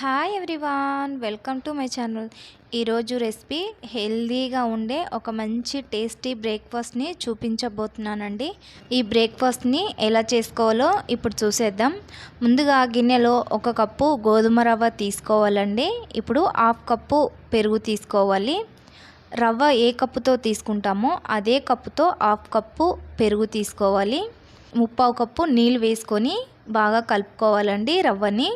Hi everyone welcome to my channel ఈరోజు recipe హెల్దీగా ఉండే ఒక మంచి టేస్టీ బ్రేక్ఫాస్ట్ని చూపించబోతున్నానండి. ఈ బ్రేక్ఫాస్ట్ని ఎలా చేసుకోవాలో ఇప్పుడు చూసేద్దాం. ముందుగా గిన్నెలో ఒక కప్పు గోధుమ రవ్వ తీసుకోవాలండి. ఇప్పుడు హాఫ్ కప్పు పెరుగు తీసుకోవాలి. రవ్వ ఏ కప్పుతో తీసుకుంటామో అదే కప్పుతో హాఫ్ కప్పు పెరుగు తీసుకోవాలి. ముప్పావు కప్పు నీళ్ళు వేసుకొని బాగా కలుపుకోవాలండి రవ్వని.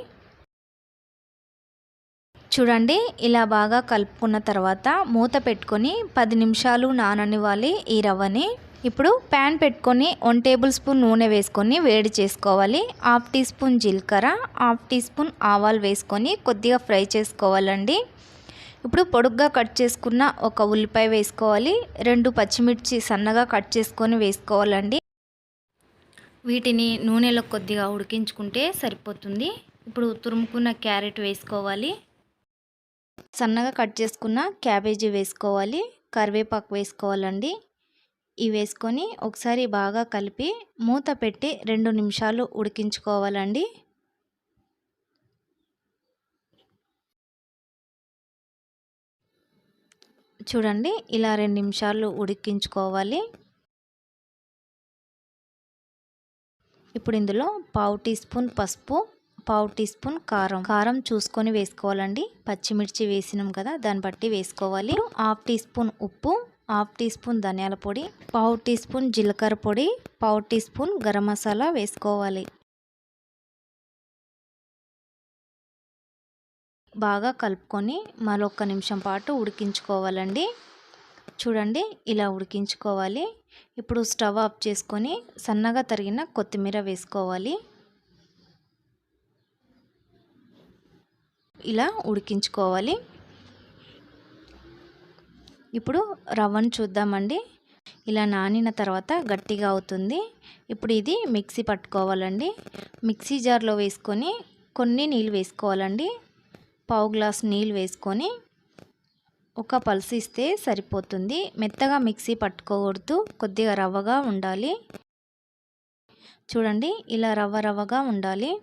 చూడండి ఇలా బాగా కలుపుకున్న తర్వాత మూత పెట్టుకొని పది నిమిషాలు నాననివ్వాలి ఈ రవ్వని. ఇప్పుడు ప్యాన్ పెట్టుకొని వన్ టేబుల్ స్పూన్ నూనె వేసుకొని వేడి చేసుకోవాలి. హాఫ్ టీ స్పూన్ జీలకర్ర హాఫ్ టీ స్పూన్ ఆవాలు వేసుకొని కొద్దిగా ఫ్రై చేసుకోవాలండి. ఇప్పుడు పొడుగ్గా కట్ చేసుకున్న ఒక ఉల్లిపాయ వేసుకోవాలి. రెండు పచ్చిమిర్చి సన్నగా కట్ చేసుకొని వేసుకోవాలండి. వీటిని నూనెలో కొద్దిగా ఉడికించుకుంటే సరిపోతుంది. ఇప్పుడు తురుముకున్న క్యారెట్ వేసుకోవాలి. సన్నగా కట్ చేసుకున్న క్యాబేజీ వేసుకోవాలి కరివేపాకు వేసుకోవాలండి. ఇవి వేసుకొని ఒకసారి బాగా కలిపి మూత పెట్టి రెండు నిమిషాలు ఉడికించుకోవాలండి. చూడండి ఇలా రెండు నిమిషాలు ఉడికించుకోవాలి. ఇప్పుడు ఇందులో పావు టీ స్పూన్ పసుపు పావు టీ స్పూన్ కారం. కారం చూసుకొని వేసుకోవాలండి. పచ్చిమిర్చి వేసినాం కదా దాన్ని బట్టి వేసుకోవాలి. హాఫ్ టీ స్పూన్ ఉప్పు హాఫ్ టీ స్పూన్ ధనియాల పొడి పావు టీ స్పూన్ జీలకర్ర పొడి పావు టీ స్పూన్ గరం మసాలా వేసుకోవాలి. బాగా కలుపుకొని మరొక నిమిషం పాటు ఉడికించుకోవాలండి. చూడండి ఇలా ఉడికించుకోవాలి. ఇప్పుడు స్టవ్ ఆఫ్ చేసుకొని సన్నగా తరిగిన కొత్తిమీర వేసుకోవాలి. ఇలా ఉడికించుకోవాలి. ఇప్పుడు రవ్వను చూద్దామండి. ఇలా నానిన తర్వాత గట్టిగా అవుతుంది. ఇప్పుడు ఇది మిక్సీ పట్టుకోవాలండి. మిక్సీ జార్లో వేసుకొని కొన్ని నీళ్ళు వేసుకోవాలండి. పావు గ్లాస్ నీళ్ళు వేసుకొని ఒక పల్స్ ఇస్తే సరిపోతుంది. మెత్తగా మిక్సీ పట్టుకోకూడదు. కొద్దిగా రవ్వగా ఉండాలి. చూడండి ఇలా రవ్వ రవ్వగా ఉండాలి.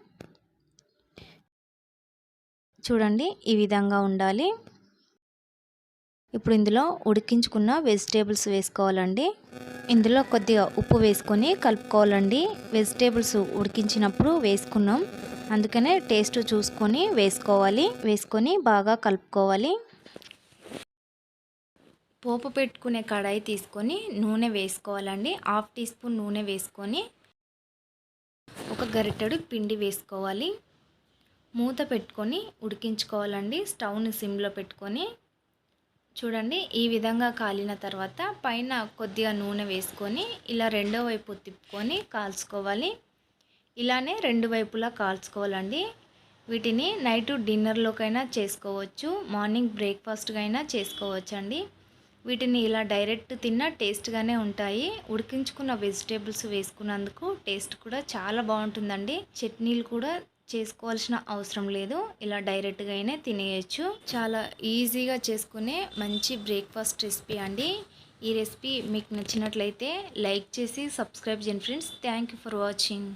చూడండి ఈ విధంగా ఉండాలి. ఇప్పుడు ఇందులో ఉడికించుకున్న వెజిటేబుల్స్ వేసుకోవాలండి. ఇందులో కొద్దిగా ఉప్పు వేసుకొని కలుపుకోవాలండి. వెజిటేబుల్స్ ఉడికించినప్పుడు వేసుకున్నాం. అందుకనే టేస్ట్ చూసుకొని వేసుకోవాలి. వేసుకొని బాగా కలుపుకోవాలి. పోపు పెట్టుకునే కడాయి తీసుకొని నూనె వేసుకోవాలండి. హాఫ్ టీ స్పూన్ నూనె వేసుకొని ఒక గరిటెడు పిండి వేసుకోవాలి. మూత పెట్టుకొని ఉడికించుకోవాలండి. స్టవ్ని సిమ్లో పెట్టుకొని. చూడండి ఈ విధంగా కాలిన తర్వాత పైన కొద్దిగా నూనె వేసుకొని ఇలా రెండో వైపు తిప్పుకొని కాల్చుకోవాలి. ఇలానే రెండు వైపులా కాల్చుకోవాలండి. వీటిని నైట్ డిన్నర్లోకైనా చేసుకోవచ్చు మార్నింగ్ బ్రేక్ఫాస్ట్గా అయినా చేసుకోవచ్చు అండి వీటిని ఇలా డైరెక్ట్ తిన్నా టేస్ట్గానే ఉంటాయి. ఉడికించుకున్న వెజిటేబుల్స్ వేసుకున్నందుకు టేస్ట్ కూడా చాలా బాగుంటుందండి. చట్నీలు కూడా చేసుకోవాల్సిన అవసరం లేదు. ఇలా డైరెక్ట్గా అయినా తినేయచ్చు. చాలా ఈజీగా చేసుకునే మంచి బ్రేక్ఫాస్ట్ రెసిపీ అండి. ఈ రెసిపీ మీకు నచ్చినట్లయితే లైక్ చేసి సబ్స్క్రైబ్ చేయండి ఫ్రెండ్స్. Thank for watching.